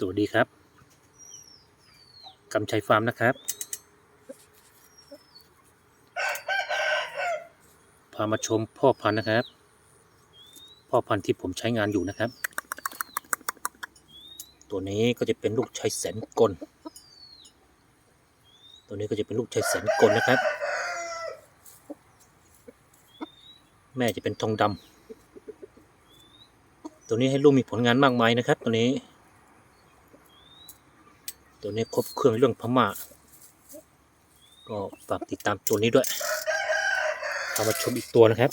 สวัสดีครับกำชัยฟาร์มนะครับ พามาชมพ่อพันธุ์นะครับ พ่อพันธุ์ที่ผมใช้งานอยู่นะครับ ตัวนี้ก็จะเป็นลูกชายแสนกล ตัวนี้ก็จะเป็นลูกชายแสนกลนะครับ แม่จะเป็นทองดำตัวนี้ให้ลูกมีผลงานมากมายนะครับ ตัวนี้ ตัวนี้ครบเครื่องเรื่องพม่า ก็ฝากติดตามตัวนี้ด้วยเอามาชมอีกตัวนะครับ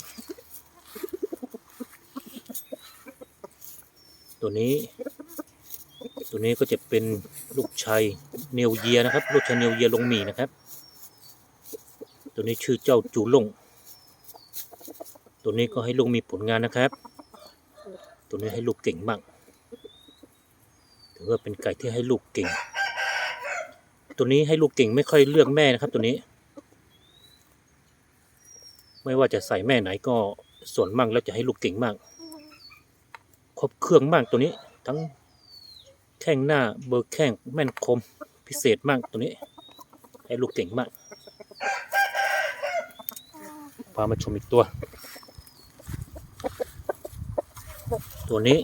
ตัวนี้ ตัวนี้ก็จะเป็นลูกชายเนวเยียนะครับ ลูกชายเนวเยียลงหมีนะครับ ตัวนี้ชื่อเจ้าจูลง ตัวนี้ก็ให้ลุงมีผลงานนะครับ ตัวนี้ให้ลูกเก่งมากถือว่าเป็นไก่ที่ให้ลูกเก่ง ตัวนี้ให้ลูกเก่งไม่ค่อยเลือกแม่นะครับ ตัวนี้ ไม่ว่าจะใส่แม่ไหนก็ส่วนมากแล้วจะให้ลูกเก่งมาก ครบเครื่องมากตัวนี้ ทั้งแข้งหน้าเบอร์แข้งแม่นคมพิเศษมากตัวนี้ ให้ลูกเก่งมากพามาชมอีกตัว ตัวนี้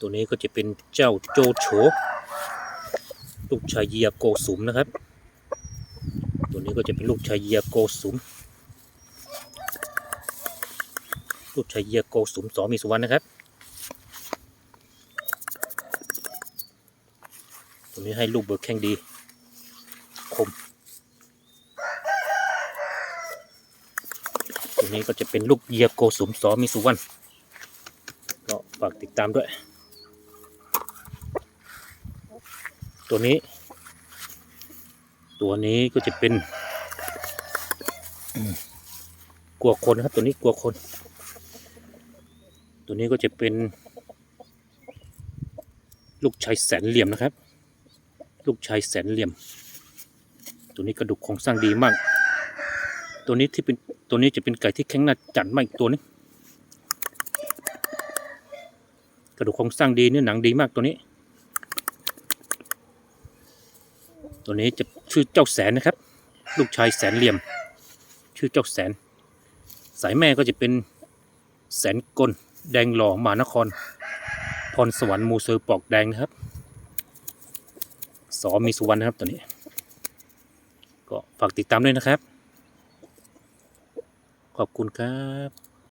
ตัวนี้ก็จะเป็นเจ้าโจโฉ ลูกชายเยียโกสุมนะครับ ตัวนี้ก็จะเป็นลูกชายเยียโกสุม ลูกชายเยียโกสุมสอมีสุวรรณนะครับ ตัวนี้ให้ลูกเบิกแข้งดี คม ตัวนี้ก็จะเป็นลูกเยียโกสุมสอมีสุวรรณก็ฝากติดตามด้วย ตัวนี้ ตัวนี้ก็จะเป็นกลัวคนนะครับ ตัวนี้กลัวคน ตัวนี้ก็จะเป็น ลูกชายแสนเหลี่ยมนะครับ ลูกชายแสนเหลี่ยม ตัวนี้กระดูกโครงสร้างดีมาก ตัวนี้ที่เป็นตัวนี้จะเป็นไก่ที่แข็งหน้าจัดมากอีกตัวนี้กระดูกโครงสร้างดีเนื้อหนังดีมากตัวนี้ ตัวนี้จะชื่อเจ้าแสนนะครับ ลูกชายแสนเหลี่ยม ชื่อเจ้าแสน สายแม่ก็จะเป็นแสนกลแดงหล่อมานคร พรสวรรค์มูเซอร์ปอกแดงนะครับ สอมีสุวรรณนะครับตัวนี้ ก็ฝากติดตามด้วยนะครับ ขอบคุณครับ